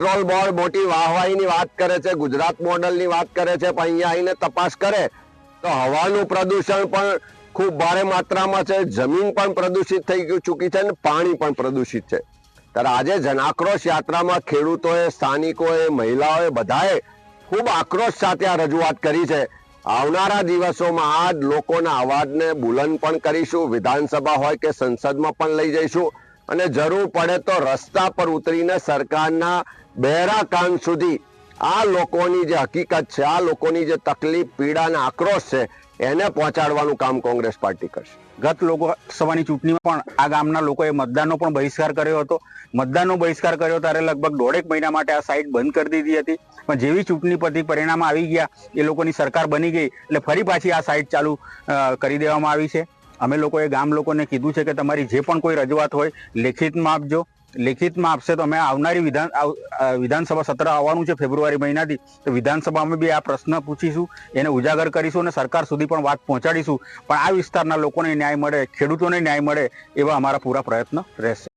Petrol board મોટી વાહવાહીની વાત કરે છે, ગુજરાત મોડલની વાત કરે છે, પણ અહીંયા આવીને તપાસ કરે તો હવાનું પ્રદૂષણ પણ ખૂબ ભારે માત્રામાં છે, જમીન પણ પ્રદૂષિત થઈ ગયું, ચૂકી છે અને પાણી પણ પ્રદૂષિત છે. ત્યારે આજે જનાક્રોશ યાત્રામાં ખેડૂતોએ, સ્થાનિકોએ, મહિલાઓએ બધાએ ખૂબ આક્રોશ સાથે આ રજૂઆત કરી છે. આવનારા દિવસોમાં આ લોકોના અવાજને બુલંદ પણ કરીશું, વિધાનસભા હોય કે સંસદમાં પણ લઈ જઈશું. અને જરૂર પડે તો રસ્તા પર ઉતરીને સરકારના બહેરા કાન સુધી આ લોકોની જે હકીકત છે, આ લોકોની જે તકલીફ, પીડા અને આક્રોશ છે, એને પહોંચાડવાનું કામ કોંગ્રેસ પાર્ટી કરશે. ગત લોકસભાની ચૂંટણીમાં પણ આ ગામના લોકોએ મતદાનનો પણ બહિષ્કાર કર્યો હતો. મતદાનનો બહિષ્કાર કર્યો ત્યારે લગભગ દોઢેક મહિના માટે આ સાઇટ બંધ કરી દીધી હતી. પણ જેવી ચૂંટણી પરથી પરિણામ આવી ગયા, એ લોકોની સરકાર બની ગઈ, એટલે ફરી પાછી આ સાઇટ ચાલુ કરી દેવામાં આવી છે. અમે લોકોએ ગામ લોકોને કીધું છે કે તમારી જે પણ કોઈ રજૂઆત હોય, લેખિતમાં આપજો. લેખિતમાં આપશે તો અમે આવનારી વિધાન વિધાનસભા સત્ર આવવાનું છે ફેબ્રુઆરી મહિનાથી. તો વિધાનસભામાં બી આ પ્રશ્ન પૂછીશું, એને ઉજાગર કરીશું અને સરકાર સુધી પણ વાત પહોંચાડીશું. પણ આ વિસ્તારના લોકોને ન્યાય મળે, ખેડૂતોને ન્યાય મળે એવા અમારા પૂરા પ્રયત્ન રહેશે.